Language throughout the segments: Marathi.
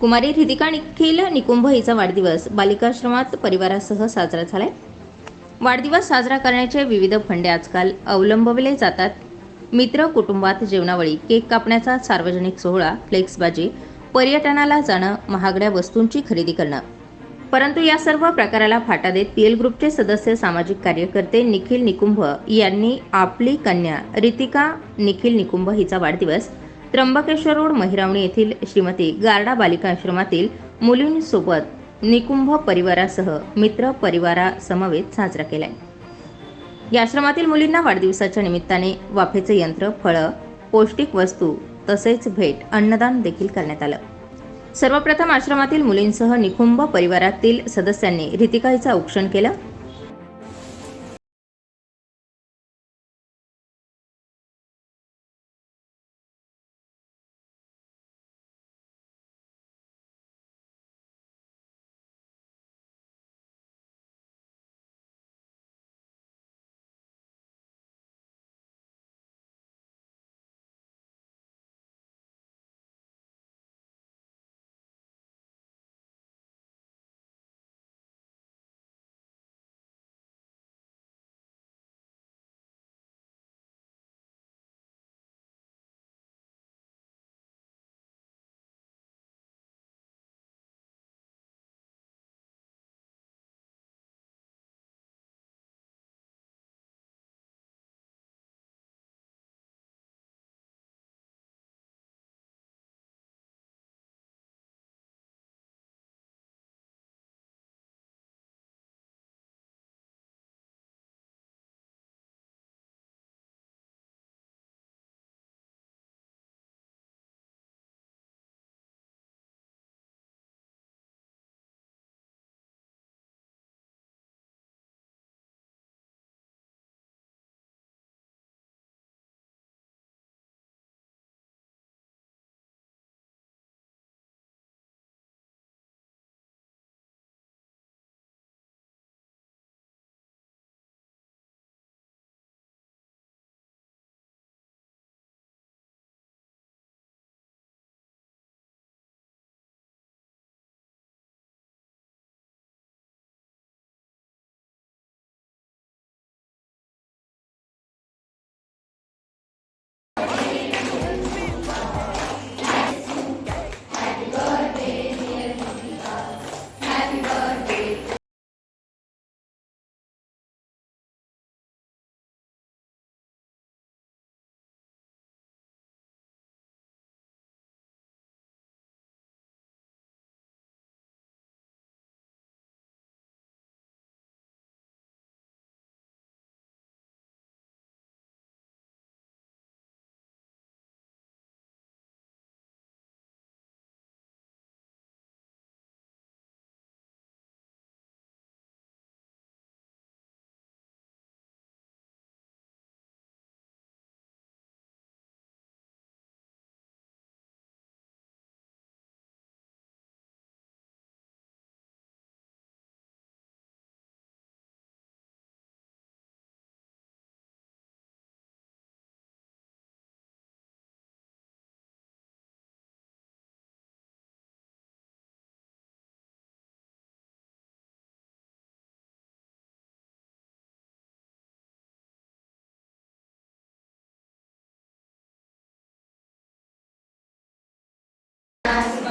कुमारी रितिका निखिल निकुंभ हिचा वाढदिवस. बालिकाश्रमात परिवारासह साजरा झालाय. वाढदिवस साजरा करण्याचे विविध फंडे आजकाल अवलंबवले जातात. मित्र कुटुंबात जेवणावळी केक कापण्याचा सार्वजनिक सोहळा फ्लेक्सबाजी पर्यटनाला जाणं महागड्या वस्तूंची खरेदी करणं. परंतु या सर्व प्रकाराला फाटा देत पीएल ग्रुपचे सदस्य सामाजिक कार्यकर्ते निखिल निकुंभ यांनी आपली कन्या रितिका निखिल निकुंभ हिचा वाढदिवस त्र्यंबकेश्वर रोड महिरावणी येथील श्रीमती गारडा बालिका आश्रमातील मुलींसोबत निकुंभ परिवारासह मित्र परिवारासमवेत साजरा केलाय. या आश्रमातील मुलींना वाढदिवसाच्या निमित्ताने वाफेचे यंत्र फळं पौष्टिक वस्तू तसेच भेट अन्नदान देखील करण्यात आलं. सर्वप्रथम आश्रमातील मुलींसह निकुंभ परिवारातील सदस्यांनी रितिकाईचं औक्षण केलं.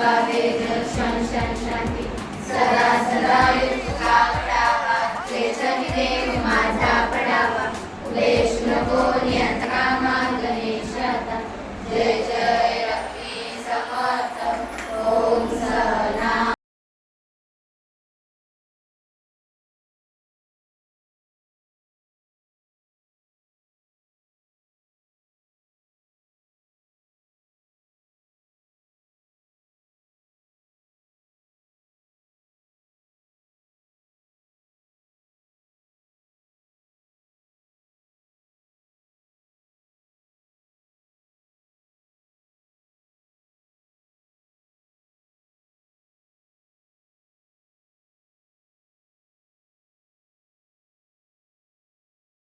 Padre.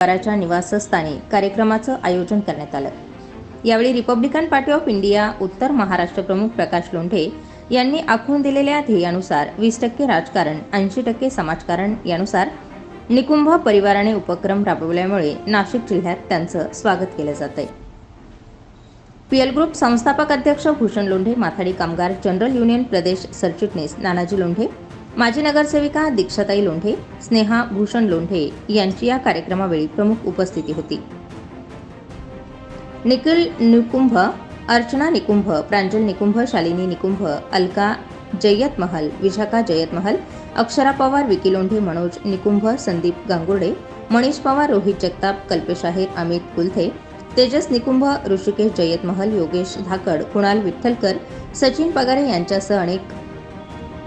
कराच्या निवासस्थानी कार्यक्रमाचं आयोजन करण्यात आलं. यावेळी रिपब्लिकन पार्टी ऑफ इंडिया उत्तर महाराष्ट्र प्रमुख प्रकाश लोंढे यांनी आखून दिलेल्या ध्येयानुसार वीस टक्के राजकारण ऐंशी टक्के समाजकारण यानुसार निकुंभ परिवाराने उपक्रम राबवल्यामुळे नाशिक जिल्ह्यात त्यांचं स्वागत केलं जात आहे पीएल ग्रुप संस्थापक अध्यक्ष भूषण लोंढे माथाडी कामगार जनरल युनियन प्रदेश सरचिटणीस नानाजी लोंढे माजी नगरसेविका दीक्षाताई लोंढे स्नेहा भूषण लोंढे यांची या कार्यक्रमावेळी प्रमुख उपस्थिती होती. निखिल निकुंभ अर्चना निकुंभ प्रांजल निकुंभ शालिनी निकुंभ अलका जयत महल विशाखा जयत महल अक्षरा पवार विकी लोंढे मनोज निकुंभ संदीप गांगुर्डे मनीष पवार रोहित जगताप कल्पेश आहेर अमित कुलथे तेजस निकुंभ ऋषिकेश जयत महल योगेश धाकड कुणाल विठ्ठलकर सचिन पगारे यांच्यासह अनेक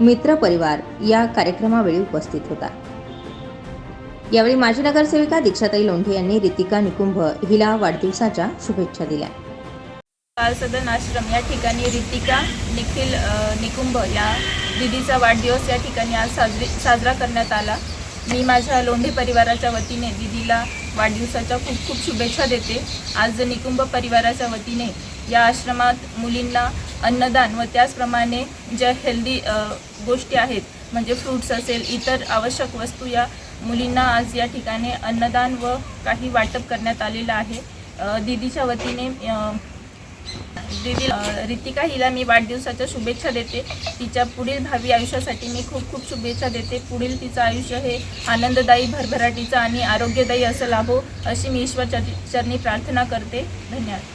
मित्र परिवार या कार्यक्रमावेळी उपस्थित होता. यावेळी माजी नगरसेविका दीक्षाताई लोंढे यांनी रितिका निकुंभ हिला वाढदिवसाच्या शुभेच्छा दिल्या. बाल सदन आश्रम या ठिकाणी रितिका निखिल निकुंभ या दिदीचा वाढदिवस या ठिकाणी आज साजरी साजरा करण्यात आला. मी माझ्या लोंढे परिवाराच्या वतीने दिदीला वाढदिवसाच्या खूप खूप शुभेच्छा देते. आज निकुंभ परिवाराच्या वतीने या आश्रमात मुलींना अन्नदान व त्याचप्रमाणे ज्या हेल्दी गोष्टी आहेत म्हणजे फ्रूट्स असेल इतर आवश्यक वस्तू या मुलींना आज या ठिकाणी अन्नदान व काही वाटप करण्यात आलेलं आहे. दीदीच्या दिदीच्या वतीने दीदी रितिका हिला मी वाढदिवसाच्या शुभेच्छा देते. तिच्या पुढील भावी आयुष्यासाठी मी खूप खूप शुभेच्छा देते. पुढील तिचं आयुष्य हे आनंददायी भरभराटीचं आणि आरोग्यदायी असं लाभो अशी मी ईश्वर चरणी प्रार्थना करते. धन्यवाद.